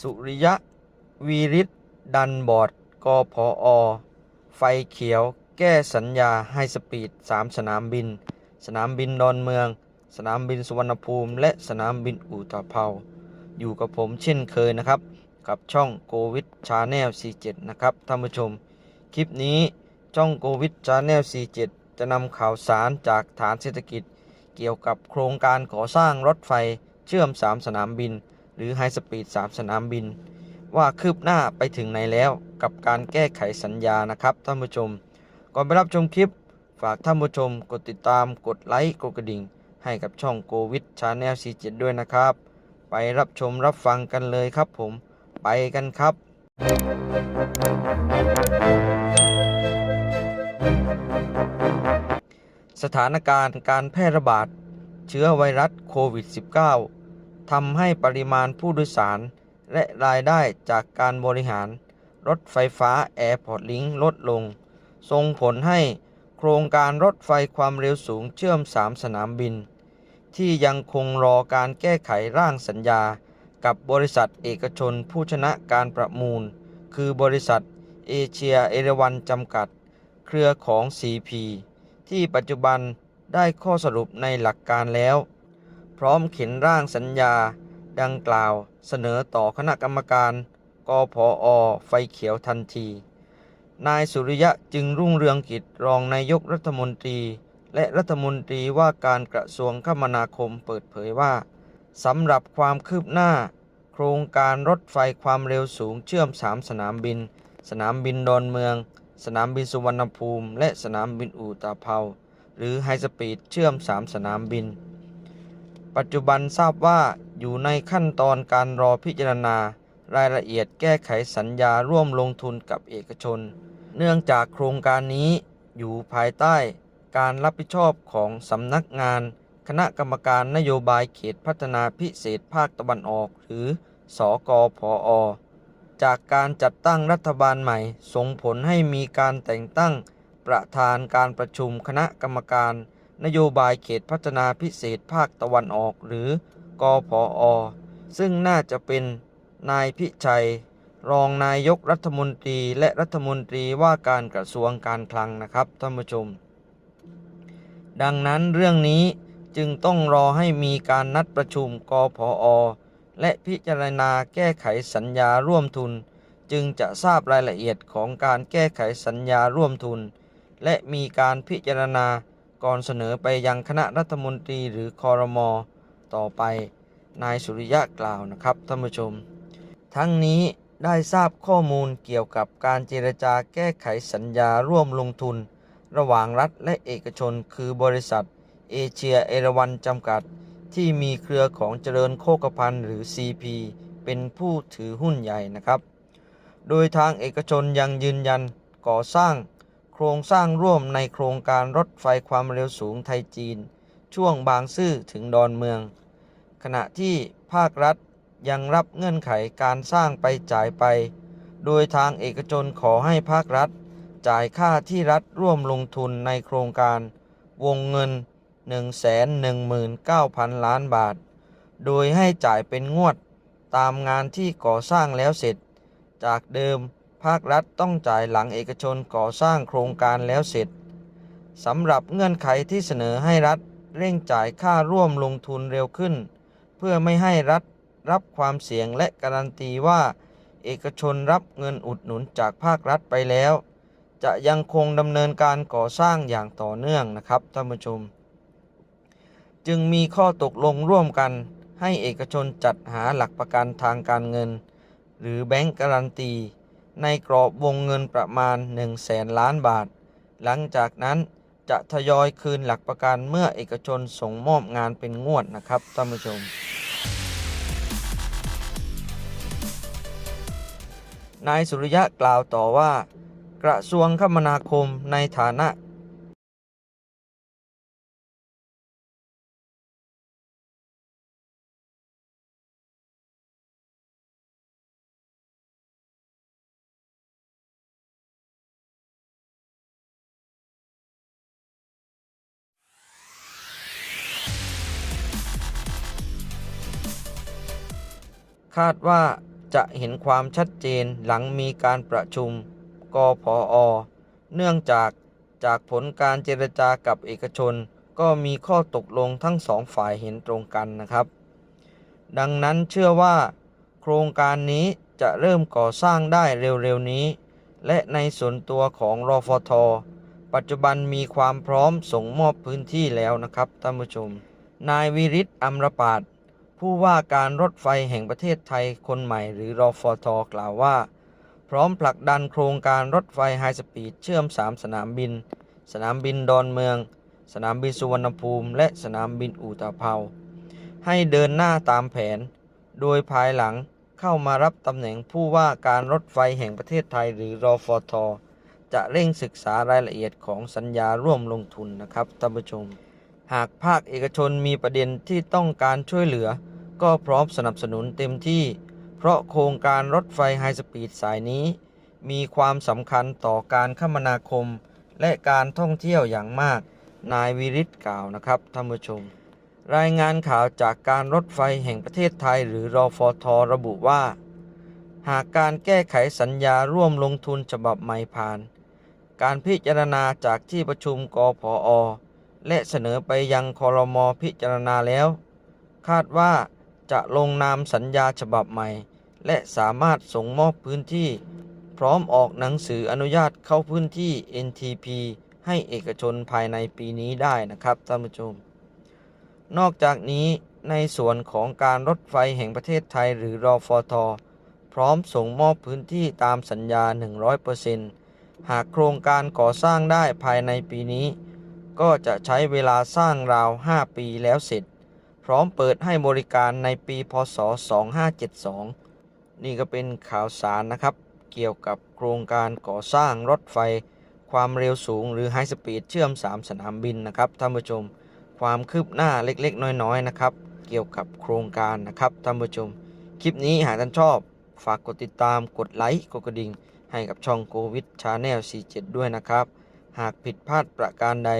สุริยะ วีริศดันบอดกพอไฟเขียวแก้สัญญาให้สปีด 3 สนามบิน สนามบินดอนเมือง สนามบินสุวรรณภูมิ และสนามบินอู่ตะเภา อยู่กับผมเช่นเคยนะครับ กับช่องโควิดชาแนล47 นะครับท่านผู้ชม คลิปนี้ช่องโควิดชาแนล47 จะนำข่าวสารจากฐานเศรษฐกิจ เกี่ยวกับโครงการก่อสร้างรถไฟเชื่อม 3 สนามบิน หรือไฮสปีด3สนามบิน ว่าคืบหน้าไปถึงไหนแล้วกับการแก้ไขสัญญานะครับท่านผู้ชม ก่อนไปรับชมคลิป ฝากท่านผู้ชม กดติดตามกดไลค์กดกระดิ่ง ให้กับช่องโควิดชาแนล47ด้วยนะครับ ไปรับชมรับฟังกันเลยครับผมไปกันครับ สถานการณ์การแพร่ระบาดเชื้อไวรัสโควิด -19 ทำให้ปริมาณผู้โดยสาร และรายได้จากการบริหาร รถไฟฟ้า Airport Link ลดลง ส่งผลให้โครงการรถไฟความเร็วสูงเชื่อม 3 สนามบิน ที่ยังคงรอการแก้ไขร่างสัญญา กับบริษัทเอกชนผู้ชนะการประมูล คือบริษัทเอเชียเอราวันจำกัด เครือของ CP ที่ปัจจุบันได้ข้อสรุปในหลักการแล้ว พร้อมเขียนร่างสัญญา ดังกล่าวเสนอต่อคณะกรรมการกพอไฟเขียวทันที นายสุริยะจึงรุ่งเรืองกิจรองนายกรัฐมนตรี และรัฐมนตรีว่าการกระทรวงคมนาคมเปิดเผยว่าสำหรับความคืบหน้า โครงการรถไฟความเร็วสูงเชื่อม3สนามบิน สนามบินดอนเมือง สนามบินสุวรรณภูมิ และสนามบินอู่ตาเภาหรือไฮสปีดเชื่อม3สนามบิน ปัจจุบันทราบว่าอยู่ในขั้นตอนการรอพิจารณารายละเอียดแก้ไขสัญญาร่วมลงทุนกับเอกชน เนื่องจากโครงการนี้อยู่ภายใต้การรับผิดชอบของสำนักงาน คณะกรรมการนโยบายเขตพัฒนาพิเศษภาคตะวันออก หรือ สอกอพอจากการจัดตั้งรัฐบาลใหม่ ส่งผลให้มีการแต่งตั้งประธานการประชุมคณะกรรมการ นโยบายเขตพัฒนาพิเศษภาคตะวันออกหรือกอพอซึ่งน่าจะเป็นนายพิชัย รองนายกรัฐมนตรีและรัฐมนตรีว่าการกระทรวงการคลังนะครับท่านผู้ชม ดังนั้นเรื่องนี้จึงต้องรอให้มีการนัดประชุมกพอและพิจารณาแก้ไขสัญญาร่วมทุน จึงจะทราบรายละเอียดของการแก้ไขสัญญาร่วมทุน และมีการพิจารณา ก่อนเสนอไปยังคณะรัฐมนตรีหรือคอรมอต่อไป นายสุริยะกล่าวนะครับท่านผู้ชม ทั้งนี้ได้ทราบข้อมูลเกี่ยวกับการเจรจาแก้ไขสัญญาร่วมลงทุน ระหว่างรัฐและเอกชน คือบริษัท เอเชียเอราวันจำกัด ที่มีเครือของเจริญโคกพันธ์หรือ CP เป็นผู้ถือหุ้นใหญ่นะครับ โดยทางเอกชนยังยืนยันก่อสร้าง ครงสร้างร่วมในโครงการรถไฟความเร็วสูงไทยจีน ช่วงบางซื่อถึงดอนเมือง ขณะที่ภาครัฐยังรับเงื่อนไขการสร้างไปจ่ายไป โดยทางเอกชนขอให้ภาครัฐ จ่ายค่าที่รัฐร่วมลงทุนในโครงการวงเงิน 119,000 ล้านบาท โดยให้จ่ายเป็นงวดตามงานที่ก่อสร้างแล้วเสร็จ จากเดิม ภาครัฐต้องจ่ายหลังเอกชนก่อสร้างโครงการแล้วเสร็จสำหรับเงื่อนไขที่เสนอให้รัฐเร่งจ่ายค่าร่วมลงทุนเร็วขึ้น เพื่อไม่ให้รัฐรับความเสี่ยงและการันตีว่า เอกชนรับเงินอุดหนุนจากภาครัฐไปแล้ว จะยังคงดำเนินการก่อสร้างอย่างต่อเนื่องนะครับท่านผู้ชม จึงมีข้อตกลงร่วมกันให้เอกชนจัดหาหลักประกันทางการเงิน หรือแบงก์การันตี ในกรอบวงเงินประมาณ 1 0 0 0 0แสนล้านบาท หลังจากนั้นจะทยอยคืนหลักประกันเมื่อเอกชนส่งมอบงานเป็นงวดนะครับท่านผู้ชม นายสุริยะกล่าวต่อว่า กระทรวงคมนาคมในฐานะ คาดว่าจะเห็นความชัดเจนหลังมีการประชุมกพอเนื่องจากจากผลการเจรจากับเอกชน ก็มีข้อตกลงทั้งสองฝ่ายเห็นตรงกันนะครับ ดังนั้นเชื่อว่า โครงการนี้จะเริ่มก่อสร้างได้เร็วๆนี้ และในส่วนตัวของรอฟท ปัจจุบันมีความพร้อมส่งมอบพื้นที่แล้วนะครับท่านผู้ชม นายวิริศอัมรปาด ผู้ว่าการรถไฟแห่งประเทศไทยคนใหม่หรือรอฟอทกล่าวว่า พร้อมผลักดันโครงการรถไฟไฮสปีดเชื่อม 3 สนามบิน สนามบินดอนเมือง สนามบินสุวรรณภูมิ และสนามบินอู่ตะเภาให้เดินหน้าตามแผน โดยภายหลังเข้ามารับตำแหน่งผู้ว่าการรถไฟแห่งประเทศไทยหรือรอฟอทจะเร่งศึกษารายละเอียดของสัญญาร่วมลงทุนนะครับท่านผู้ชม หากภาคเอกชนมีประเด็นที่ต้องการช่วยเหลือ ก็พร้อมสนับสนุนเต็มที่ เพราะโครงการรถไฟไฮสปีดสายนี้ มีความสำคัญต่อการคมนาคม และการท่องเที่ยวอย่างมาก นายวิริศกล่าวนะครับท่านผู้ชม รายงานข่าวจากการรถไฟแห่งประเทศไทยหรือรอฟทระบุว่า หากการแก้ไขสัญญาร่วมลงทุนฉบับใหม่ผ่าน การพิจารณาจากที่ประชุมกพอและเสนอไปยังคอรมอพิจารณาแล้ว คาดว่า จะลงนามสัญญาฉบับใหม่ และสามารถส่งมอบพื้นที่ พร้อมออกหนังสืออนุญาตเข้าพื้นที่ NTP ให้เอกชนภายในปีนี้ได้นะครับท่านผู้ชม นอกจากนี้ในส่วนของการรถไฟแห่งประเทศไทยหรือรอฟทพร้อมส่งมอบพื้นที่ตามสัญญา 100%หากโครงการก่อสร้างได้ภายในปีนี้ ก็จะใช้เวลาสร้างราว 5 ปีแล้วเสร็จ พร้อมเปิดให้บริการในปีพศ 2572 นี่ก็เป็นข่าวสารนะครับ เกี่ยวกับโครงการก่อสร้างรถไฟ ความเร็วสูงหรือไฮสปีดเชื่อม 3 สนามบินนะครับท่านผู้ชม ความคืบหน้าเล็กๆ น้อยๆนะครับ เกี่ยวกับโครงการนะครับท่านผู้ชม คลิปนี้หากท่านชอบ ฝากกดติดตามกดไลค์กดกระดิ่ง ให้กับช่องโควิดชาแนล47 ด้วยนะครับ หากผิดพลาดประการใด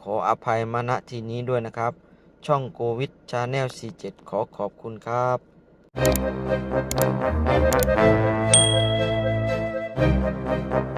ขออภัยมาณที่นี้ด้วยนะครับ ช่องโควิดชาแนล47 ขอขอบคุณครับ Thank